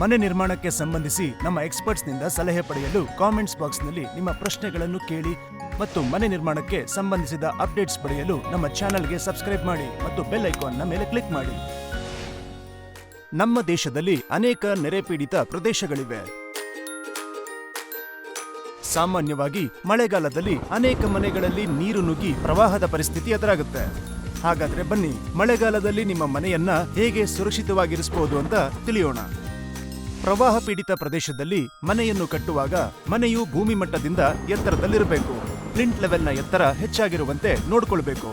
ಮನೆ ನಿರ್ಮಾಣಕ್ಕೆ ಸಂಬಂಧಿಸಿ ನಮ್ಮ ಎಕ್ಸ್ಪರ್ಟ್ಸ್ನಿಂದ ಸಲಹೆ ಪಡೆಯಲು ಕಾಮೆಂಟ್ಸ್ ಬಾಕ್ಸ್ನಲ್ಲಿ ನಿಮ್ಮ ಪ್ರಶ್ನೆಗಳನ್ನು ಕೇಳಿ ಮತ್ತು ಮನೆ ನಿರ್ಮಾಣಕ್ಕೆ ಸಂಬಂಧಿಸಿದ ಅಪ್ಡೇಟ್ಸ್ ಪಡೆಯಲು ನಮ್ಮ ಚಾನೆಲ್ಗೆ ಸಬ್ಸ್ಕ್ರೈಬ್ ಮಾಡಿ ಮತ್ತು ಬೆಲ್ ಐಕಾನ್ನ ಮೇಲೆ ಕ್ಲಿಕ್ ಮಾಡಿ. ನಮ್ಮ ದೇಶದಲ್ಲಿ ಅನೇಕ ನೆರೆ ಪೀಡಿತ ಪ್ರದೇಶಗಳಿವೆ. ಸಾಮಾನ್ಯವಾಗಿ ಮಳೆಗಾಲದಲ್ಲಿ ಅನೇಕ ಮನೆಗಳಲ್ಲಿ ನೀರು ನುಗ್ಗಿ ಪ್ರವಾಹದ ಪರಿಸ್ಥಿತಿ ಎದುರಾಗುತ್ತೆ. ಹಾಗಾದ್ರೆ ಬನ್ನಿ ಮಳೆಗಾಲದಲ್ಲಿ ನಿಮ್ಮ ಮನೆಯನ್ನ ಹೇಗೆ ಸುರಕ್ಷಿತವಾಗಿರಿಸಬಹುದು ಅಂತ ತಿಳಿಯೋಣ. ಪ್ರವಾಹ ಪೀಡಿತ ಪ್ರದೇಶದಲ್ಲಿ ಮನೆಯನ್ನು ಕಟ್ಟುವಾಗ ಮನೆಯು ಭೂಮಿ ಮಟ್ಟದಿಂದ ಎತ್ತರದಲ್ಲಿರಬೇಕು. ಪ್ಲಿಂಟ್ ಲೆವೆಲ್ನ ಎತ್ತರ ಹೆಚ್ಚಾಗಿರುವಂತೆ ನೋಡಿಕೊಳ್ಬೇಕು.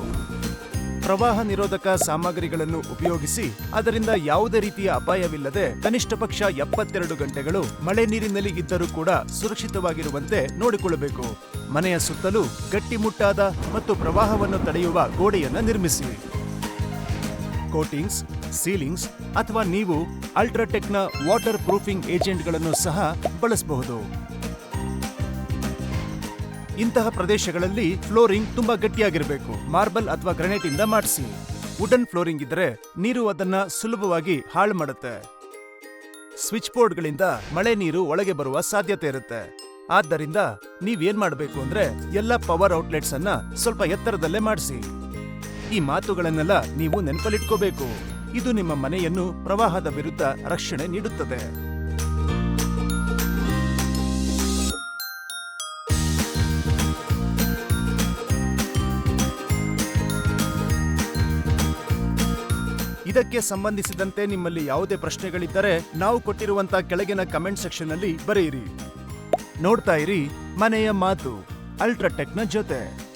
ಪ್ರವಾಹ ನಿರೋಧಕ ಸಾಮಗ್ರಿಗಳನ್ನು ಉಪಯೋಗಿಸಿ ಅದರಿಂದ ಯಾವುದೇ ರೀತಿಯ ಅಪಾಯವಿಲ್ಲದೆ ಕನಿಷ್ಠ ಪಕ್ಷ ಎಪ್ಪತ್ತೆರಡು ಗಂಟೆಗಳು ಮಳೆ ನೀರಿನಲ್ಲಿ ಇದ್ದರೂ ಕೂಡ ಸುರಕ್ಷಿತವಾಗಿರುವಂತೆ ನೋಡಿಕೊಳ್ಳಬೇಕು. ಮನೆಯ ಸುತ್ತಲೂ ಗಟ್ಟಿಮುಟ್ಟಾದ ಮತ್ತು ಪ್ರವಾಹವನ್ನು ತಡೆಯುವ ಗೋಡೆಯನ್ನು ನಿರ್ಮಿಸಿ. ಕೋಟಿಂಗ್ಸ್ ಸೀಲಿಂಗ್ಸ್ ಅಥವಾ ನೀವು ಅಲ್ಟ್ರಾಟೆಕ್ನ ವಾಟರ್ ಪ್ರೂಫಿಂಗ್ ಏಜೆಂಟ್ಗಳನ್ನು ಸಹ ಬಳಸಬಹುದು. ಇಂತಹ ಪ್ರದೇಶಗಳಲ್ಲಿ ಫ್ಲೋರಿಂಗ್ ತುಂಬಾ ಗಟ್ಟಿಯಾಗಿರಬೇಕು. ಮಾರ್ಬಲ್ ಅಥವಾ ಗ್ರನೇಟ್ ಇಂದ ಮಾಡಿಸಿ. ವುಡನ್ ಫ್ಲೋರಿಂಗ್ ಇದ್ದರೆ ನೀರು ಅದನ್ನ ಸುಲಭವಾಗಿ ಹಾಳು ಮಾಡುತ್ತೆ. ಸ್ವಿಚ್ ಬೋರ್ಡ್ಗಳಿಂದ ಮಳೆ ನೀರು ಒಳಗೆ ಬರುವ ಸಾಧ್ಯತೆ ಇರುತ್ತೆ. ಆದ್ದರಿಂದ ನೀವೇನ್ ಮಾಡಬೇಕು ಅಂದ್ರೆ ಎಲ್ಲ ಪವರ್ ಔಟ್ಲೆಟ್ಸ್ ಅನ್ನ ಸ್ವಲ್ಪ ಎತ್ತರದಲ್ಲೇ ಮಾಡಿಸಿ. ಈ ಮಾತುಗಳನ್ನೆಲ್ಲ ನೀವು ನೆನಪಲ್ಲಿಟ್ಕೋಬೇಕು. ಇದು ನಿಮ್ಮ ಮನೆಯನ್ನು ಪ್ರವಾಹದ ವಿರುದ್ಧ ರಕ್ಷಣೆ ನೀಡುತ್ತದೆ. ಇದಕ್ಕೆ ಸಂಬಂಧಿಸಿದಂತೆ ನಿಮ್ಮಲ್ಲಿ ಯಾವುದೇ ಪ್ರಶ್ನೆಗಳಿದ್ದರೆ ನಾವು ಕೊಟ್ಟಿರುವಂತ ಕೆಳಗಿನ ಕಮೆಂಟ್ ಸೆಕ್ಷನ್ ಅಲ್ಲಿ ಬರೆಯಿರಿ. ನೋಡ್ತಾ ಇರಿ ಮನೆಯ ಮಾತು, ಅಲ್ಟ್ರಾಟೆಕ್ನ ಜೊತೆ.